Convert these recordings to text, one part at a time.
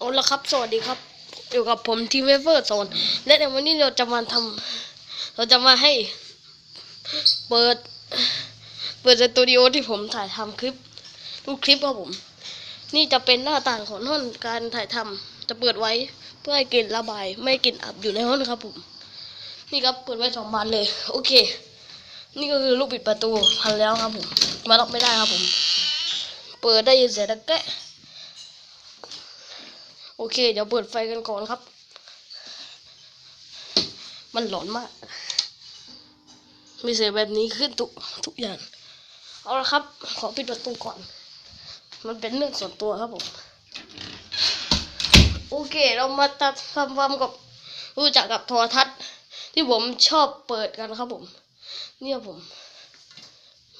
เอาละครับ สวัสดีครับ อยู่กับผมทีมเวเฟอร์โซนและในวันนี้เราจะมาทำเราจะมาให้ เปิด เปิดสตูดิโอที่ผมถ่ายทำคลิปทุกคลิปครับผม นี่จะเป็นหน้าต่างของห้องการถ่ายทำจะเปิดไว้เพื่อให้กลิ่นระบาย ไม่กลิ่นอับอยู่ในห้องครับผม นี่ครับเปิดไว้สองบานเลย โอเค นี่ก็คือลูกปิดประตูพันแล้วครับผม มาล็อกไม่ได้ครับผม เปิดได้ยินเสียงดังแกะ โอเค เดี๋ยวเปิดไฟกันก่อนครับ มันหลอนมาก มีเสียงแบบนี้ขึ้นทุกทุกอย่าง เอาละครับ ขอปิดประตูก่อน มันเป็นเรื่องส่วนตัวครับผม โอเค เรามาตัดทำความกับรู้จักกับโทรทัศน์ ที่ผมชอบเปิดกันครับผม เนี่ยผม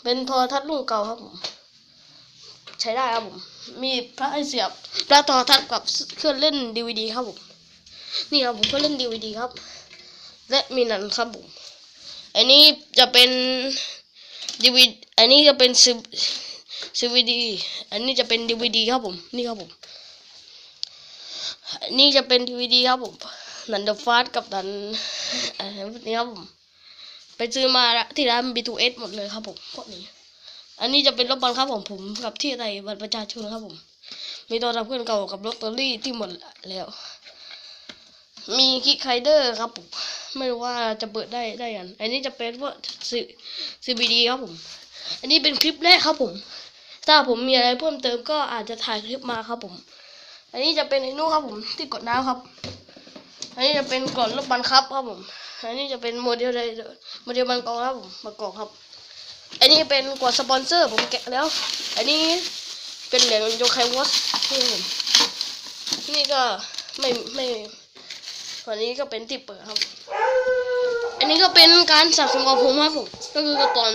เป็นโทรทัศน์รุ่นเก่าครับผม ใช้ได้ครับผม มีพระให้เสียบพระโทรทัศน์กับเครื่องเล่นดีวดีครับผม นี่ครับผมเครื่องเล่นดีวดีครับ และมีหนังครับผม อันนี้จะเป็นดีวีอันนี้จะเป็นซีซีวีดี อันนี้จะเป็นดีวดีครับผม นี่ครับผม อันนี้จะเป็นดีวดีครับผมนังเดอฟาสกับนังอะไรพวกนี้ครับผม ไปซื้อมาที่ร้าน B2S หมดเลยครับผมพวกนี้ อันนี้จะเป็นรถบังคับของผมกับที่ใส่บัตรประชาชนครับผม มีตัวทำเพื่อนเก่ากับลอตเตอรี่ที่หมดแล้ว มีคิกไคเดอร์ครับผมไม่รู้ว่าจะเปิดได้ได้ยังอันนี้จะเป็นพวกซีซีบีดีครับผม อันนี้เป็นคลิปแรกครับผม ถ้าผมมีอะไรเพิ่มเติมก็อาจจะถ่ายคลิปมาครับผม อันนี้จะเป็นไอ้นู่นครับผม ที่กดน้ำครับ อันนี้จะเป็นกดรถบังคับครับผม อันนี้จะเป็นโมเดลใดโมเดลบังกองครับผมประกอบครับ อันนี้เป็นกดสปอนเซอร์ผมแกะแล้ว อันนี้เป็นเหรียญโยไควอสนี่ผมนี่ก็ไม่ไม่อันนี้ก็เป็นที่เปิดครับ อันนี้ก็เป็นการสะสมของผมครับผม ก็คือกระป๋อง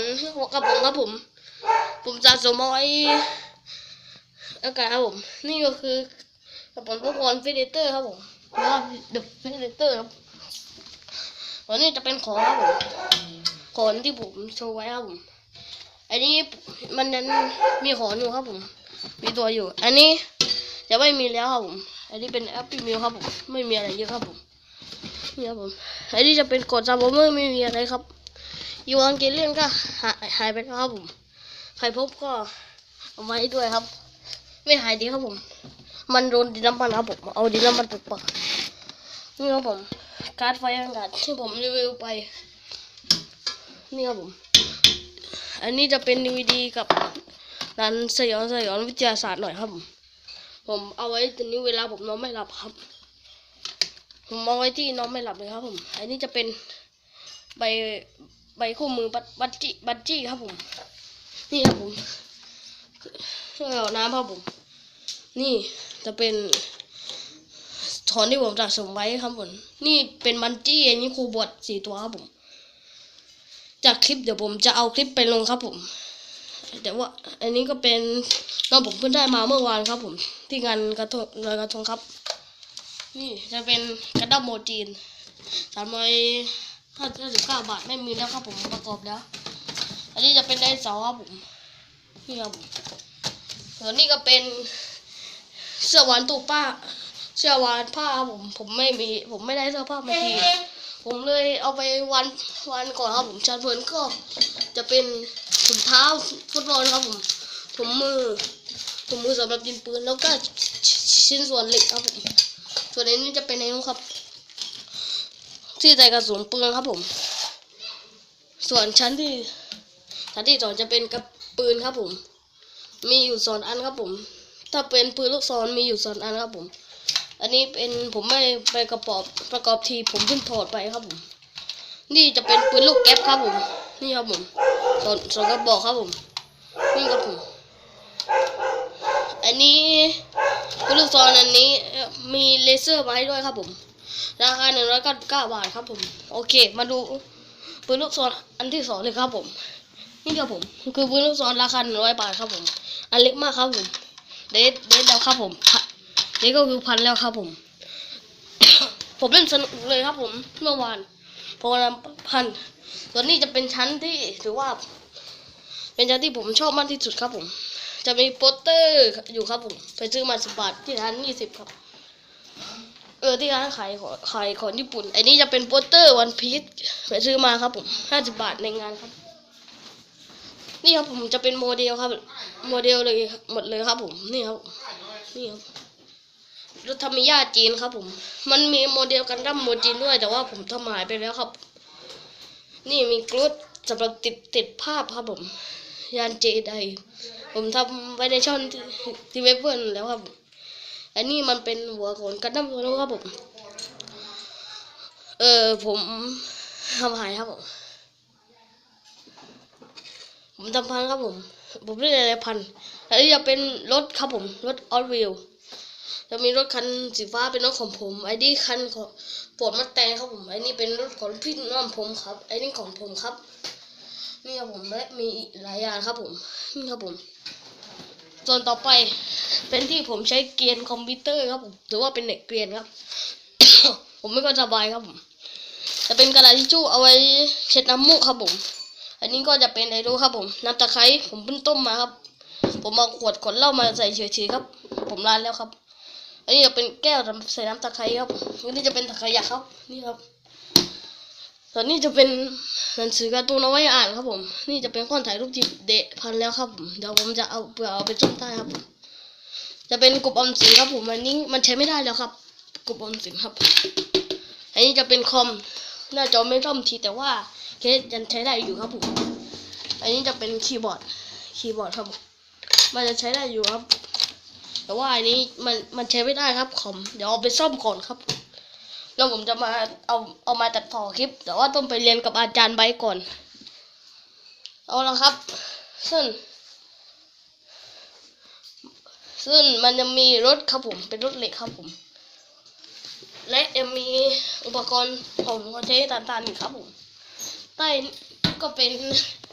กระป๋องครับผม ผมสะสมเอาไว้อากาศครับผม นี่ก็คือกระป๋องพวกคอนฟิเดเตอร์ครับผมแล้วเดอะฟิเดเตอร์ครับอันนี้จะเป็นของครับผมของที่ผมโชว์ไว้ครับผม อันนี้มันนั้นมีหอนอยู่ครับผม มีตัวอยู่ อันนี้จะไม่มีแล้วครับผม อันนี้เป็นแอปปี้มิวครับผม ไม่มีอะไรเยอะครับผมนี่ครับผม อันนี้จะเป็นกดซับอมเมอร์ไม่มีอะไรครับอีวานเกเลียนก็หายหายไปแล้วครับผม ใครพบก็เอาไว้ด้วยครับ ไม่หายดีครับผม มันโดนดินน้ำมันครับผม เอาดินน้ำมันปกปักนี่ครับผม การ์ดไฟอากาศที่ผมรีวิวไป นี่ครับผม อันนี้จะเป็นดีวดีกับนันสยองสยองวิทยาศาสตร์หน่อยครับผมผมเอาไว้ตอนนี้เวลาผมนอนไม่หลับครับ ผมเอาไว้ที่นอนไม่หลับเลยครับผม อันนี้จะเป็นใบใบคู่มือบัตบัตจี้บัตจี้ครับผม นี่ครับผมเครื่องเอาน้ำครับผม นี่จะเป็นถอนที่ผมสะสมไว้ครับผม นี่เป็นบันจี้อันนี้ครูบวชสี่ตัวครับผม จากคลิปเดี๋ยวผมจะเอาคลิปไปลงครับผม แต่ว่าอันนี้ก็เป็นน้องผมเพิ่งได้มาเมื่อวานครับผม ที่งานกระทงลอยกระทงครับ นี่จะเป็นกระดับโมจีนสามร้อยห้าสิบเก้าบาทไม่มีแล้วครับผมประกอบแล้ว อันนี้จะเป็นไดโนเสาครับผมนี่ครับผมส่วนนี้ก็เป็นเสื้อวานตูป้า เสื้อวานผ้าครับผม ผมไม่มี ผมไม่ได้เสื้อผ้ามาที ผมเลยเอาไปวันวันก่อนครับผมชาร์จเฟิร์นก็จะเป็นถุงเท้าฟุตบอลครับผมถุงมือถุงมือสำหรับยิงปืนแล้วก็ชิ้นส่วนเหล็กครับผมส่วนนี้จะเป็นในนู้นครับ ที่ใส่กระสุนปืนครับผม ส่วนชั้นที่ชั้นที่สองจะเป็นกระปืนครับผม มีอยู่สองอันครับผม ถ้าเป็นปืนลูกซองมีอยู่สองอันครับผม อันนี้เป็นผมไม่ไปกระปอบประกอบทีผมเพิ่งถอดไปครับผม นี่จะเป็นปืนลูกแก๊ปครับผม นี่ครับผมสองสองกระบอกครับผมนี่ครับผม อันนี้ปืนลูกซองอันนี้มีเลเซอร์มาให้ด้วยครับผม ราคาหนึ่งร้อยเก้าสิบเก้าบาทครับผม โอเค มาดูปืนลูกซองอันที่สองเลยครับผม นี่ครับผม คือปืนลูกซองราคาหนึ่งร้อยบาทครับผม อันเล็กมากครับผม เดทเดทแล้วครับผม นี่ก็คือพันแล้วครับผม ผมเล่นสนุกเลยครับผมเมื่อวานพอวันพันส่วนนี้จะเป็นชั้นที่ถือว่า เป็นชั้นที่ผมชอบมากที่สุดครับผม จะมีโปสเตอร์อยู่ครับผมไปซื้อมาสิบบาทที่ร้านยี่สิบครับ เออที่ร้านขายของขายของญี่ปุ่นไอ้นี่จะเป็นโปสเตอร์วันพีชไปซื้อมาครับผมห้าสิบบาทในงานครับนี่ครับผมจะเป็นโมเดลครับ โมเดลเลยหมดเลยครับผม นี่ครับ นี่ครับ รถธรรมิยาจีนครับผม มันมีโมเดลกันดั้มโมจีนด้วย แต่ว่าผมทำหายไปแล้วครับ นี่มีกรุ๊ดสำหรับติดติดภาพครับผม ยานเจไดผมทำไว้ในช่องที่เว็บเบิร์นแล้วครับ อันนี้มันเป็นหัวโขนกันดั้มตัวนู้ครับผม เออผมทำหายครับผม ผมทำพันครับผม ผมเล่นอะไรพันอันนี้จะเป็นรถครับผม รถออสวิล จะมีรถคันสีฟ้าเป็นรถของผมไอ้นี่คันของปวดมัดแตงครับผมไอ้นี่เป็นรถของพี่น้องผมครับไอ้นี่ของผมครับนี่ครับผมและมีอีกหลายอย่างครับผมนี่ครับผมส่วนต่อไปเป็นที่ผมใช้เกียร์คอมพิวเตอร์ครับผมหรือว่าเป็นเน็ตเกียร์ครับ ผมไม่ก็สบายครับผมจะเป็นกระดาษทิชชู่เอาไว้เช็ดน้ำมูกครับผม อันนี้ก็จะเป็นไอรู้ครับผม น้ำตะไคร้ผมเพิ่งต้มมาครับ ผมเอาขวดขวดเหล้ามาใส่เฉยๆครับ ผมร้านแล้วครับ อันนี้จะเป็นแก้วใส่น้ำตะไคร้ครับอันนี้จะเป็นตะไคร้ยักษ์ครับ นี่ครับ ส่วนนี้จะเป็นหนังสือการ์ตูนเอาไว้อ่านครับผม นี่จะเป็นข้อนถ่ายรูปที่เดะพันแล้วครับผมเดี๋ยวผมจะเอาเปลือกเอาไปจุ่มใต้ครับ จะเป็นกลุ่มออมสินครับผมอันนี้มันใช้ไม่ได้แล้วครับกลุ่มออมสินครับ อันนี้จะเป็นคอมหน้าจอไม่ร่มทีแต่ว่าเคสยังใช้ได้อยู่ครับผม อันนี้จะเป็นคีย์บอร์ด คีย์บอร์ดครับผมมันจะใช้ได้อยู่ครับ แต่ว่าอันนี้มันมันใช้ไม่ได้ครับคอมเดี๋ยวเอาไปซ่อมก่อนครับ แล้วผมจะมาเอาเอามาตัดต่อคลิป แต่ว่าต้องไปเรียนกับอาจารย์ไบก่อน เอาละครับ ซึ่ง ซึ่งมันจะมีรถครับผม เป็นรถเหล็กครับผม และยังมีอุปกรณ์ของหัวใจต่างๆอีกครับผมใต้ก็เป็น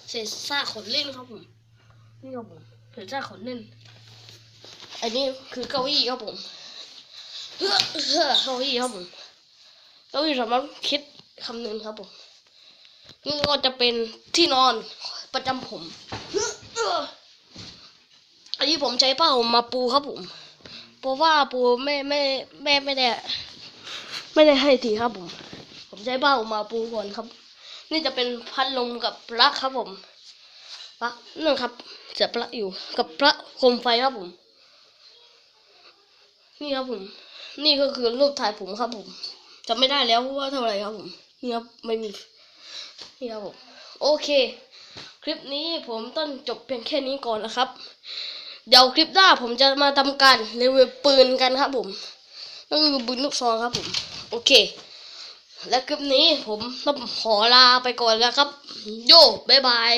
เศษซากของเล่นครับผมนี่ครับผมเศษซากของเล่น อันนี้คือเก้าอี้ครับผมเฮ้อเก้าอี้ครับผมเก้าอี้สำหรับคิดคำนึงครับผมนี่ก็จะเป็นที่นอนประจำผม อันนี้ผมใช้ผ้าห่มมาปูครับผม เพราะว่าปูไม่ไม่แม่ไม่ได้ไม่ได้ให้ทีครับผม ผมใช้ผ้าห่มมาปูก่อนครับ นี่จะเป็นพัดลมกับปลั๊กครับผมปลั๊กนั่นครับเสียบปลั๊กอยู่กับปลั๊กโคมไฟครับผม นี่ครับผม นี่ก็คือรูปถ่ายผมครับผมจำไม่ได้แล้วว่าเท่าไหร่ครับผมนี่ครับไม่มีนี่ครับผมโอเค คลิปนี้ผมต้องจบเพียงแค่นี้ก่อนนะครับ เดี๋ยวคลิปหน้าผมจะมาทำการรีวิวปืนกันครับผมนั่นคือปืนลูกซองครับผม โอเค และคลิปนี้ผมต้องขอลาไปก่อนแล้วครับ โย่บ๊ายบาย